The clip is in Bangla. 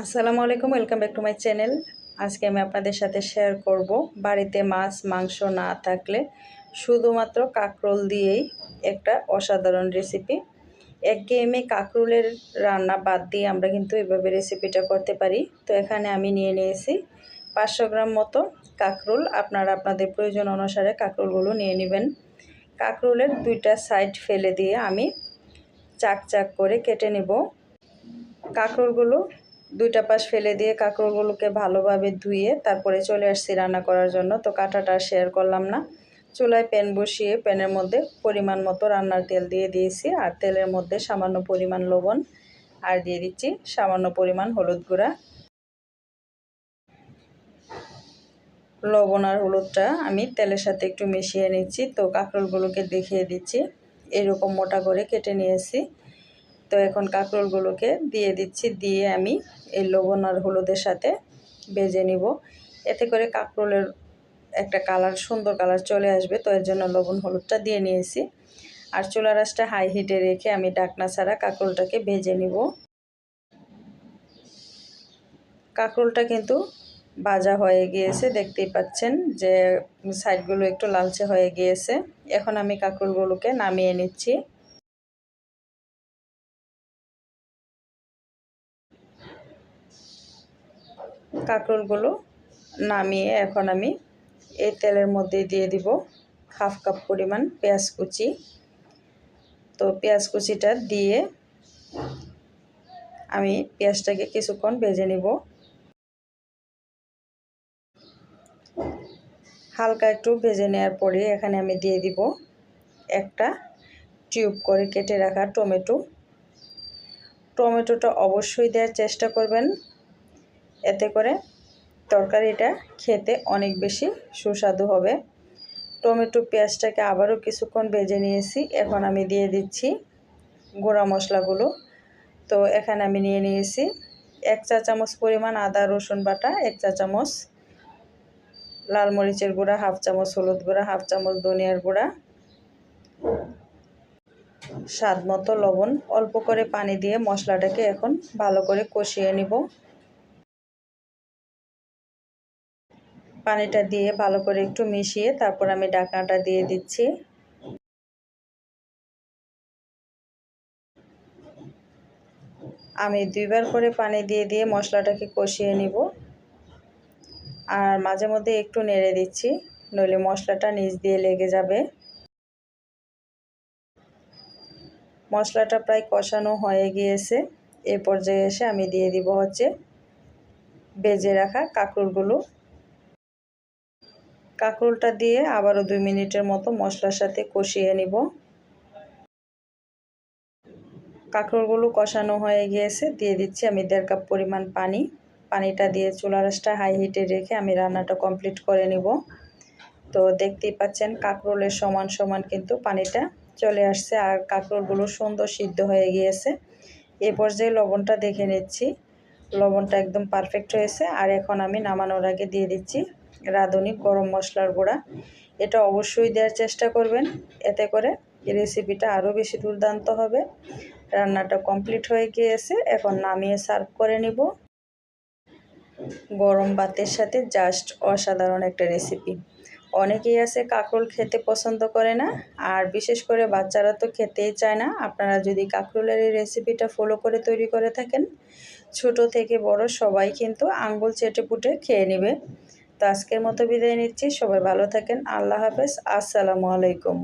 আসসালামু আলাইকুম welcome back to my channel আজকে আমি আপনাদের সাথে শেয়ার করব বাড়িতে মাছ, মাংস না থাকলে শুধুমাত্র কাঁকরোল দিয়েই একটা অসাধারণ রেসিপি এক গেমে কাঁকরোলের রান্না বাদ দিয়ে আমরা কিন্তু এভাবে রেসিপিটা করতে পারি। তো এখানে আমি নিয়ে নিয়েছি পাঁচশো গ্রাম মতো কাঁকরোল। আপনারা আপনাদের প্রয়োজন অনুসারে কাঁকরোলগুলো নিয়ে নেবেন। কাঁকরোলের দুইটা সাইড ফেলে দিয়ে আমি চাক চাক করে কেটে নেব। কাঁকরোলগুলো দুইটা পাশ ফেলে দিয়ে কাঁকড়গুলোকে ভালোভাবে ধুয়ে তারপরে চলে আসছি রান্না করার জন্য। তো কাঁটাটা শেয়ার করলাম না। চুলায় প্যান বসিয়ে প্যানের মধ্যে পরিমাণ মতো রান্নার তেল দিয়ে দিয়েছি। আর তেলের মধ্যে সামান্য পরিমাণ লবণ আর দিয়ে দিচ্ছি সামান্য পরিমাণ হলুদ গুঁড়া। লবণ আর হলুদটা আমি তেলের সাথে একটু মিশিয়ে নিচ্ছি। তো কাঁকরোলগুলোকে দেখিয়ে দিচ্ছি। এরকম মোটা করে কেটে নিয়েছি। তো এখন কাঁকরোলগুলোকে দিয়ে দিচ্ছি, দিয়ে আমি এই লবণ আর হলুদের সাথে বেজে নিব। এতে করে কাঁকরোলের একটা কালার, সুন্দর কালার চলে আসবে। তো এর জন্য লবণ, হলুদটা দিয়ে নিয়েছি। আর চুলা রাসটা হাই হিটে রেখে আমি ডাকনা ছাড়া কাঁকরোলটাকে ভেজে নিব। কাঁকরোলটা কিন্তু ভাজা হয়ে গিয়েছে, দেখতেই পাচ্ছেন যে সাইডগুলো একটু লালচে হয়ে গিয়েছে। এখন আমি কাঁকরোলগুলোকে নামিয়ে নিচ্ছি। কাঁকরোলগুলো নামিয়ে এখন আমি এই তেলের মধ্যে দিয়ে দিব হাফ কাপ পরিমাণ পেঁয়াজ কুচি। তো পেঁয়াজ কুচিটা দিয়ে আমি পেঁয়াজটাকে কিছুক্ষণ ভেজে নিব। হালকা একটু ভেজে নেওয়ার পরে এখানে আমি দিয়ে দিব একটা টিউব করে কেটে রাখা টমেটো। টমেটোটা অবশ্যই দেওয়ার চেষ্টা করবেন। এতে করে তরকারিটা খেতে অনেক বেশি সুস্বাদু হবে। টমেটো পেঁয়াজটাকে আবারও কিছুক্ষণ ভেজে নিয়েছি। এখন আমি দিয়ে দিচ্ছি গুঁড়া মশলাগুলো। তো এখানে আমি নিয়ে নিয়েছি এক চা চামচ পরিমাণ আদা, রসুন বাটা, এক চা চামচ লাল মরিচের গুঁড়া, হাফ চামচ হলুদ গুঁড়া, হাফ চামচ ধনিয়ার গুঁড়া, স্বাদ মতো লবণ। অল্প করে পানি দিয়ে মশলাটাকে এখন ভালো করে কষিয়ে নিব। পানিটা দিয়ে ভালো করে একটু মিশিয়ে তারপর আমি ডাকনাটা দিয়ে দিচ্ছি। আমি দুইবার করে পানি দিয়ে দিয়ে মশলাটাকে কষিয়ে নিব। আর মাঝে মধ্যে একটু নেড়ে দিচ্ছি, নইলে মশলাটা নিচ দিয়ে লেগে যাবে। মশলাটা প্রায় কষানো হয়ে গিয়েছে। এ পর্যায়ে এসে আমি দিয়ে দিব হচ্ছে বেজে রাখা কাঁকড়গুলো। কাঁকরোলটা দিয়ে আবারও দুই মিনিটের মতো মশলার সাথে কষিয়ে নিব। কাঁকরোলগুলো কষানো হয়ে গিয়েছে। দিয়ে দিচ্ছি আমি দেড় কাপ পরিমাণ পানি। পানিটা দিয়ে চুলা রাসটা হাই হিটে রেখে আমি রান্নাটা কমপ্লিট করে নিব। তো দেখতেই পাচ্ছেন, কাঁকরোলের সমান সমান কিন্তু পানিটা চলে আসছে আর কাঁকরোলগুলো সুন্দর সিদ্ধ হয়ে গিয়েছে। এ পর্যায়ে লবণটা দেখে নিচ্ছি। লবণটা একদম পারফেক্ট হয়েছে আর এখন আমি নামানোর আগে দিয়ে দিচ্ছি রাঁধুনি গরম মশলার গুঁড়া। এটা অবশ্যই দেওয়ার চেষ্টা করবেন। এতে করে রেসিপিটা আরও বেশি দুর্দান্ত হবে। রান্নাটা কমপ্লিট হয়ে গিয়েছে। এখন নামিয়ে সার্ভ করে নিব। গরম ভাতের সাথে জাস্ট অসাধারণ একটা রেসিপি অনেকেই আছে কাঁকরোল খেতে পছন্দ করে না, আর বিশেষ করে বাচ্চারা তো খেতেই চায় না। আপনারা যদি কাঁকরোলের এই রেসিপিটা ফলো করে তৈরি করে থাকেন, ছোট থেকে বড় সবাই কিন্তু আঙ্গুল চেটে পুটে খেয়ে নেবে। তো আজকের মতো বিদায় নিচ্ছি। সবাই ভালো থাকেন। আল্লাহ হাফেজ। আসসালামু আলাইকুম।